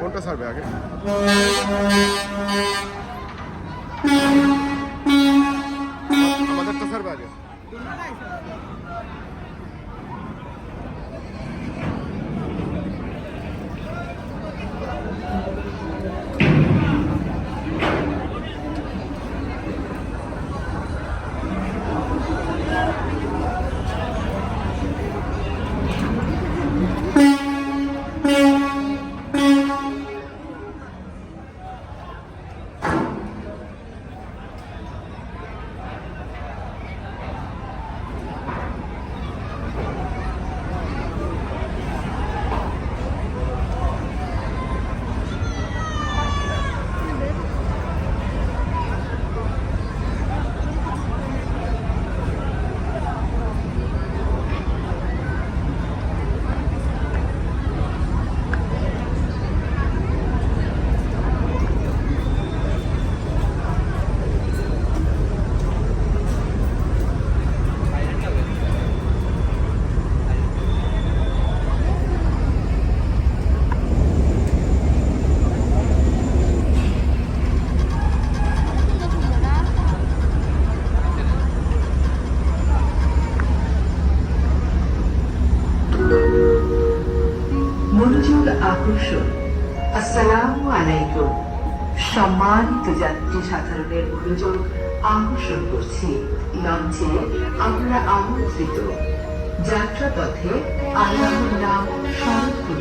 कौन तो सर्वे आगे সম্মানিত যাত্রী সাধারণের মনোযোগ আকর্ষণ করছি। লঞ্চে আমরা আমন্ত্রিত। যাত্রাপথে আল্লাহর নাম স্মরণ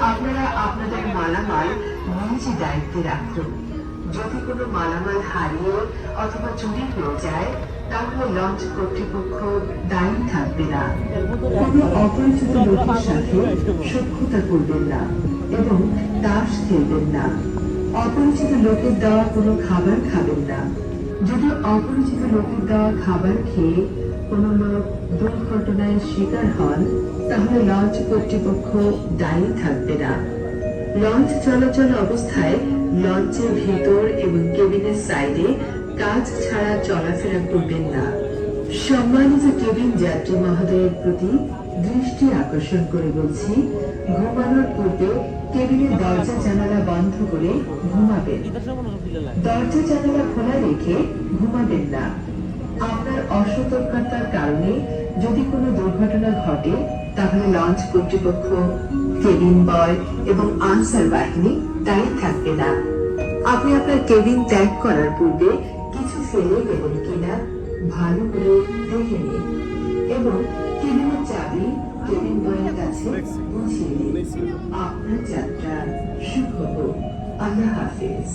আপনারা আপনাদের মালামাল নিজ দায়িত্বে রাখুন। যদি কোনো মালামাল হারিয়ে অথবা চুরি হয়ে যায় তাহলে লঞ্চ কর্তৃপক্ষ দায়ী থাকবে না। কোনো অপরিচিত লোকের সাথে সক্ষতা করবেন না এবং তাস খেলবেন না। অপরিচিত লোকের দেওয়া কোনো খাবার খাবেন না। যদি অপরিচিত লোকের দেওয়া খাবার খেয়ে কোনো লোক দুর্ঘটনায় শিকার হন, তাহলে লঞ্চ কর্তৃপক্ষ দায়ী থাকবে না। লঞ্চ চলাচল অবস্থায় লঞ্চের ভেতর এবং কেবিনের সাইডে কাজ ছাড়া চলাফেরা করবেন না। সম্মানিত কেবিন যাত্রী মহোদয়ের প্রতি দৃষ্টি আকর্ষণ করে বলছি, ঘুমানোর পূর্বে কেবিনের দরজা জানালা বন্ধ করে ঘুমাবেন। দরজা জানালা খোলা রেখে ঘুমাবেন না। আপনার অসতর্কতার কারণে যদি কোনো দুর্ঘটনা ঘটে, তাহলে লঞ্চ কর্তৃপক্ষ, কেবিন বয় এবং আনসার বাহিনী দায়ী থাকবে না। আপনি আপনার কেবিন ত্যাগ করার পূর্বে ফেলে গেলেন কিনা ভালো করে দেখে নিন এবং কেবিনের চাবি কেবিন বয়ের কাছে বুঝিয়ে নিন আপনার যাত্রা শুভ হোক আল্লাহ হাফিজ।